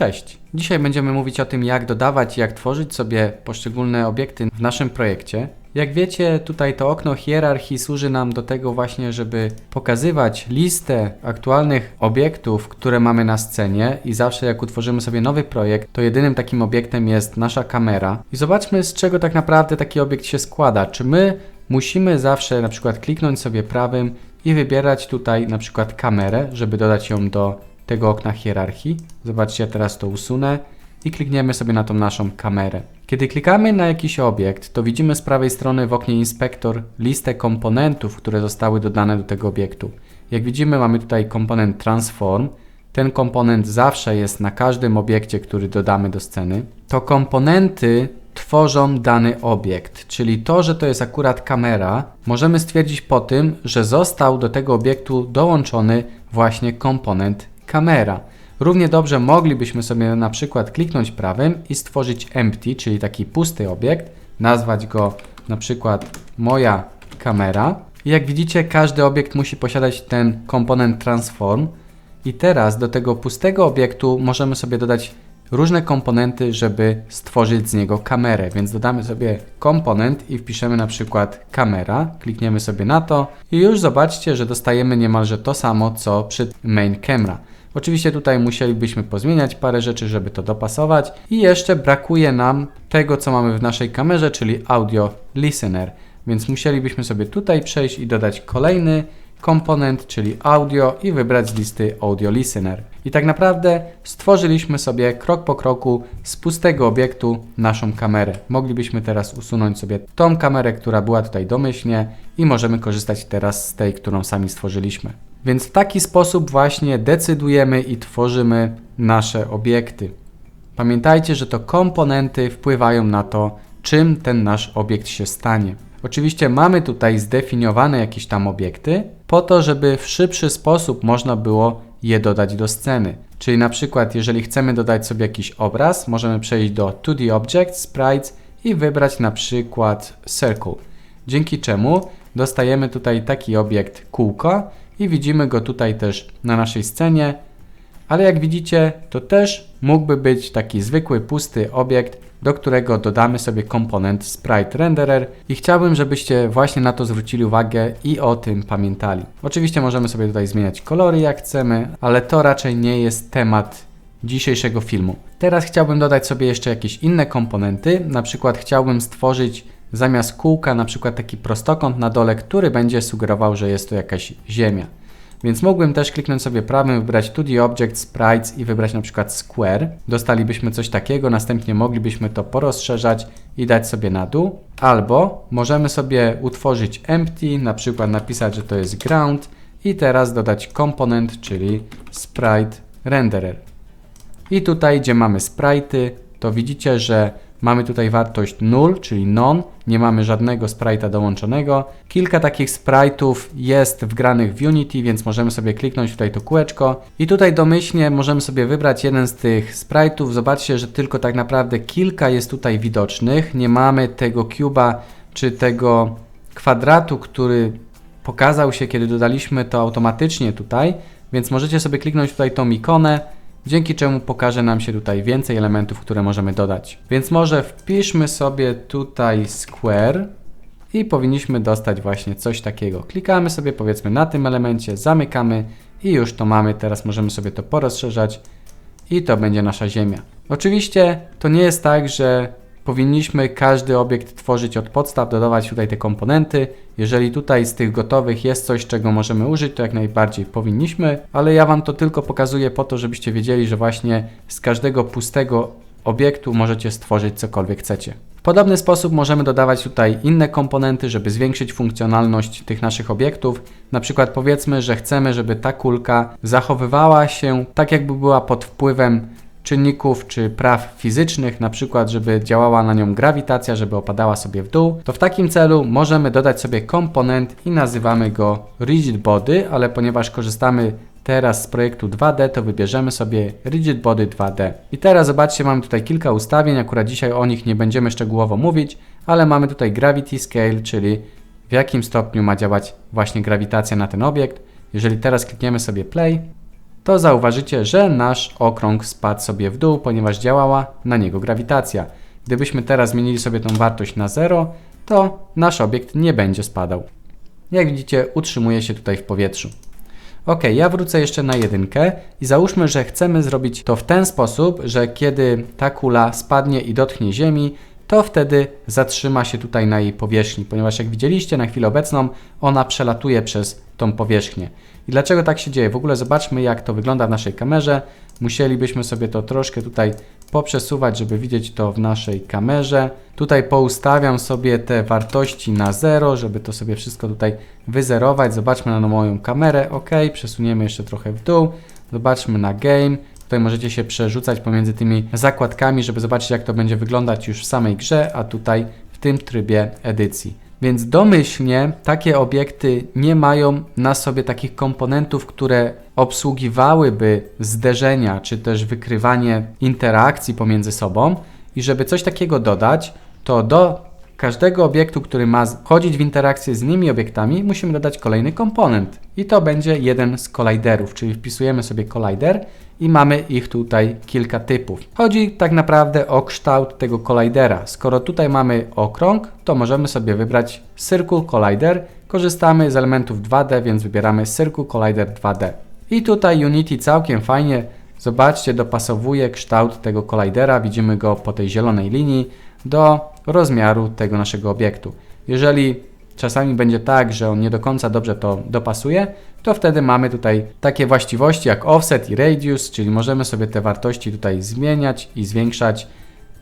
Cześć! Dzisiaj będziemy mówić o tym, jak dodawać i jak tworzyć sobie poszczególne obiekty w naszym projekcie. Jak wiecie, tutaj to okno hierarchii służy nam do tego właśnie, żeby pokazywać listę aktualnych obiektów, które mamy na scenie i zawsze jak utworzymy sobie nowy projekt, to jedynym takim obiektem jest nasza kamera. I zobaczmy z czego tak naprawdę taki obiekt się składa. Czy my musimy zawsze na przykład kliknąć sobie prawym i wybierać tutaj na przykład kamerę, żeby dodać ją do tego okna hierarchii. Zobaczcie, ja teraz to usunę i klikniemy sobie na tą naszą kamerę. Kiedy klikamy na jakiś obiekt, to widzimy z prawej strony w oknie inspektor listę komponentów, które zostały dodane do tego obiektu. Jak widzimy, mamy tutaj komponent transform. Ten komponent zawsze jest na każdym obiekcie, który dodamy do sceny. To komponenty tworzą dany obiekt, czyli to, że to jest akurat kamera, możemy stwierdzić po tym, że został do tego obiektu dołączony właśnie komponent kamera. Równie dobrze moglibyśmy sobie na przykład kliknąć prawym i stworzyć empty, czyli taki pusty obiekt, nazwać go na przykład moja kamera. I jak widzicie, każdy obiekt musi posiadać ten komponent transform. I teraz do tego pustego obiektu możemy sobie dodać różne komponenty, żeby stworzyć z niego kamerę. Więc dodamy sobie komponent i wpiszemy na przykład kamera. Klikniemy sobie na to i już zobaczcie, że dostajemy niemalże to samo, co przy main camera. Oczywiście tutaj musielibyśmy pozmieniać parę rzeczy, żeby to dopasować i jeszcze brakuje nam tego, co mamy w naszej kamerze, czyli audio listener. Więc musielibyśmy sobie tutaj przejść i dodać kolejny komponent, czyli audio i wybrać z listy audio listener. I tak naprawdę stworzyliśmy sobie krok po kroku z pustego obiektu naszą kamerę. Moglibyśmy teraz usunąć sobie tą kamerę, która była tutaj domyślnie i możemy korzystać teraz z tej, którą sami stworzyliśmy. Więc w taki sposób właśnie decydujemy i tworzymy nasze obiekty. Pamiętajcie, że to komponenty wpływają na to, czym ten nasz obiekt się stanie. Oczywiście mamy tutaj zdefiniowane jakieś tam obiekty, po to, żeby w szybszy sposób można było je dodać do sceny. Czyli na przykład, jeżeli chcemy dodać sobie jakiś obraz, możemy przejść do 2D Object, Sprites i wybrać na przykład Circle. Dzięki czemu dostajemy tutaj taki obiekt kółko i widzimy go tutaj też na naszej scenie. Ale jak widzicie, to też mógłby być taki zwykły, pusty obiekt, do którego dodamy sobie komponent Sprite Renderer i chciałbym, żebyście właśnie na to zwrócili uwagę i o tym pamiętali. Oczywiście możemy sobie tutaj zmieniać kolory jak chcemy, ale to raczej nie jest temat dzisiejszego filmu. Teraz chciałbym dodać sobie jeszcze jakieś inne komponenty, na przykład chciałbym stworzyć zamiast kółka na przykład taki prostokąt na dole, który będzie sugerował, że jest to jakaś ziemia. Więc mógłbym też kliknąć sobie prawym, wybrać 2D Object, Sprites i wybrać na przykład Square. Dostalibyśmy coś takiego, następnie moglibyśmy to porozszerzać i dać sobie na dół. Albo możemy sobie utworzyć empty, na przykład napisać, że to jest ground i teraz dodać komponent, czyli sprite renderer. I tutaj, gdzie mamy sprite'y, to widzicie, że Mamy tutaj wartość 0, czyli non, nie mamy żadnego sprite'a dołączonego. Kilka takich sprite'ów jest wgranych w Unity, więc możemy sobie kliknąć tutaj to kółeczko i tutaj domyślnie możemy sobie wybrać jeden z tych sprite'ów. Zobaczcie, że tylko tak naprawdę kilka jest tutaj widocznych. Nie mamy tego cuba czy tego kwadratu, który pokazał się, kiedy dodaliśmy to automatycznie tutaj, więc możecie sobie kliknąć tutaj tą ikonę dzięki czemu pokaże nam się tutaj więcej elementów, które możemy dodać. Więc może wpiszmy sobie tutaj square i powinniśmy dostać właśnie coś takiego. Klikamy sobie powiedzmy na tym elemencie, zamykamy i już to mamy. Teraz możemy sobie to porozszerzać i to będzie nasza ziemia. Oczywiście to nie jest tak, że powinniśmy każdy obiekt tworzyć od podstaw, dodawać tutaj te komponenty. Jeżeli tutaj z tych gotowych jest coś, czego możemy użyć, to jak najbardziej powinniśmy, ale ja Wam to tylko pokazuję po to, żebyście wiedzieli, że właśnie z każdego pustego obiektu możecie stworzyć cokolwiek chcecie. W podobny sposób możemy dodawać tutaj inne komponenty, żeby zwiększyć funkcjonalność tych naszych obiektów. Na przykład powiedzmy, że chcemy, żeby ta kulka zachowywała się tak, jakby była pod wpływem czynników czy praw fizycznych, na przykład żeby działała na nią grawitacja, żeby opadała sobie w dół, to w takim celu możemy dodać sobie komponent i nazywamy go rigid body, ale ponieważ korzystamy teraz z projektu 2D, to wybierzemy sobie rigid body 2D. I teraz zobaczcie, mamy tutaj kilka ustawień, akurat dzisiaj o nich nie będziemy szczegółowo mówić, ale mamy tutaj gravity scale, czyli w jakim stopniu ma działać właśnie grawitacja na ten obiekt. Jeżeli teraz klikniemy sobie play, to zauważycie, że nasz okrąg spadł sobie w dół, ponieważ działała na niego grawitacja. Gdybyśmy teraz zmienili sobie tą wartość na 0, to nasz obiekt nie będzie spadał. Jak widzicie, utrzymuje się tutaj w powietrzu. Ok, ja wrócę jeszcze na jedynkę i załóżmy, że chcemy zrobić to w ten sposób, że kiedy ta kula spadnie i dotknie Ziemi, to wtedy zatrzyma się tutaj na jej powierzchni, ponieważ jak widzieliście na chwilę obecną, ona przelatuje przez tą powierzchnię. I dlaczego tak się dzieje? W ogóle zobaczmy, jak to wygląda w naszej kamerze. Musielibyśmy sobie to troszkę tutaj poprzesuwać, żeby widzieć to w naszej kamerze. Tutaj poustawiam sobie te wartości na 0, żeby to sobie wszystko tutaj wyzerować. Zobaczmy na moją kamerę. OK, przesuniemy jeszcze trochę w dół. Zobaczmy na game. Tutaj możecie się przerzucać pomiędzy tymi zakładkami, żeby zobaczyć, jak to będzie wyglądać już w samej grze, a tutaj w tym trybie edycji. Więc domyślnie takie obiekty nie mają na sobie takich komponentów, które obsługiwałyby zderzenia czy też wykrywanie interakcji pomiędzy sobą. I żeby coś takiego dodać, to do każdego obiektu, który ma wchodzić w interakcję z innymi obiektami, musimy dodać kolejny komponent. I to będzie jeden z kolliderów, czyli wpisujemy sobie collider i mamy ich tutaj kilka typów. Chodzi tak naprawdę o kształt tego collidera. Skoro tutaj mamy okrąg, to możemy sobie wybrać Circle Collider. Korzystamy z elementów 2D, więc wybieramy Circle Collider 2D. I tutaj Unity całkiem fajnie, zobaczcie, dopasowuje kształt tego collidera. Widzimy go po tej zielonej linii do rozmiaru tego naszego obiektu. Jeżeli czasami będzie tak, że on nie do końca dobrze to dopasuje, to wtedy mamy tutaj takie właściwości jak offset i radius, czyli możemy sobie te wartości tutaj zmieniać i zwiększać,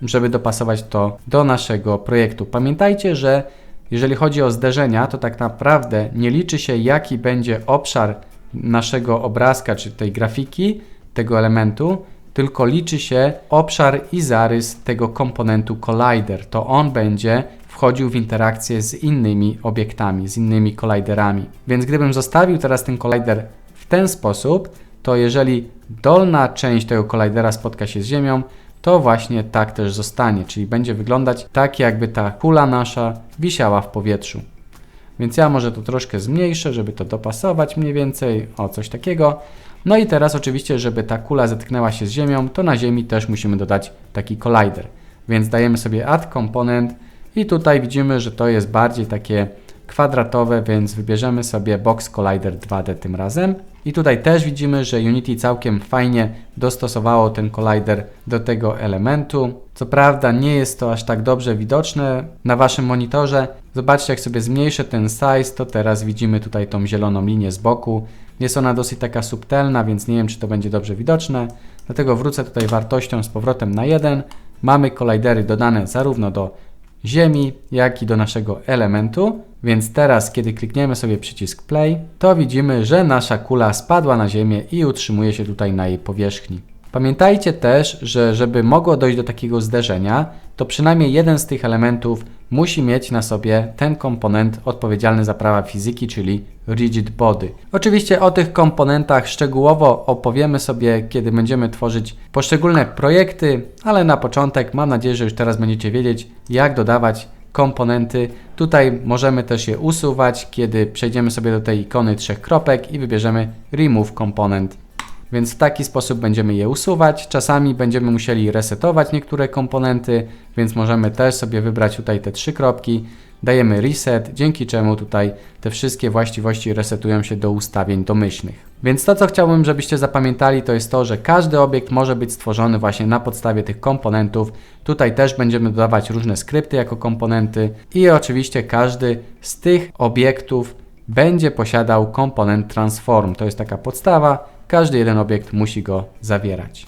żeby dopasować to do naszego projektu. Pamiętajcie, że jeżeli chodzi o zderzenia, to tak naprawdę nie liczy się jaki będzie obszar naszego obrazka czy tej grafiki, tego elementu, tylko liczy się obszar i zarys tego komponentu collider. To on będzie wchodził w interakcję z innymi obiektami, z innymi colliderami. Więc gdybym zostawił teraz ten collider w ten sposób, to jeżeli dolna część tego collidera spotka się z Ziemią, to właśnie tak też zostanie, czyli będzie wyglądać tak, jakby ta kula nasza wisiała w powietrzu. Więc ja może to troszkę zmniejszę, żeby to dopasować mniej więcej, o coś takiego. No i teraz oczywiście, żeby ta kula zetknęła się z Ziemią, to na Ziemi też musimy dodać taki collider. Więc dajemy sobie add component i tutaj widzimy, że to jest bardziej takie kwadratowe, więc wybierzemy sobie Box Collider 2D tym razem. I tutaj też widzimy, że Unity całkiem fajnie dostosowało ten collider do tego elementu. Co prawda nie jest to aż tak dobrze widoczne na Waszym monitorze. Zobaczcie, jak sobie zmniejszę ten size, to teraz widzimy tutaj tą zieloną linię z boku. Jest ona dosyć taka subtelna, więc nie wiem, czy to będzie dobrze widoczne. Dlatego wrócę tutaj wartością z powrotem na 1. Mamy collidery dodane zarówno do Ziemi, jak i do naszego elementu. Więc teraz, kiedy klikniemy sobie przycisk play, to widzimy, że nasza kula spadła na Ziemię i utrzymuje się tutaj na jej powierzchni. Pamiętajcie też, że żeby mogło dojść do takiego zderzenia, to przynajmniej jeden z tych elementów musi mieć na sobie ten komponent odpowiedzialny za prawa fizyki, czyli rigid body. Oczywiście o tych komponentach szczegółowo opowiemy sobie, kiedy będziemy tworzyć poszczególne projekty, ale na początek mam nadzieję, że już teraz będziecie wiedzieć, jak dodawać komponenty. Tutaj możemy też je usuwać, kiedy przejdziemy sobie do tej ikony trzech kropek i wybierzemy Remove Component. Więc w taki sposób będziemy je usuwać. Czasami będziemy musieli resetować niektóre komponenty, więc możemy też sobie wybrać tutaj te trzy kropki. Dajemy reset, dzięki czemu tutaj te wszystkie właściwości resetują się do ustawień domyślnych. Więc to, co chciałbym, żebyście zapamiętali, to jest to, że każdy obiekt może być stworzony właśnie na podstawie tych komponentów. Tutaj też będziemy dodawać różne skrypty jako komponenty i oczywiście każdy z tych obiektów będzie posiadał komponent transform. To jest taka podstawa, każdy jeden obiekt musi go zawierać.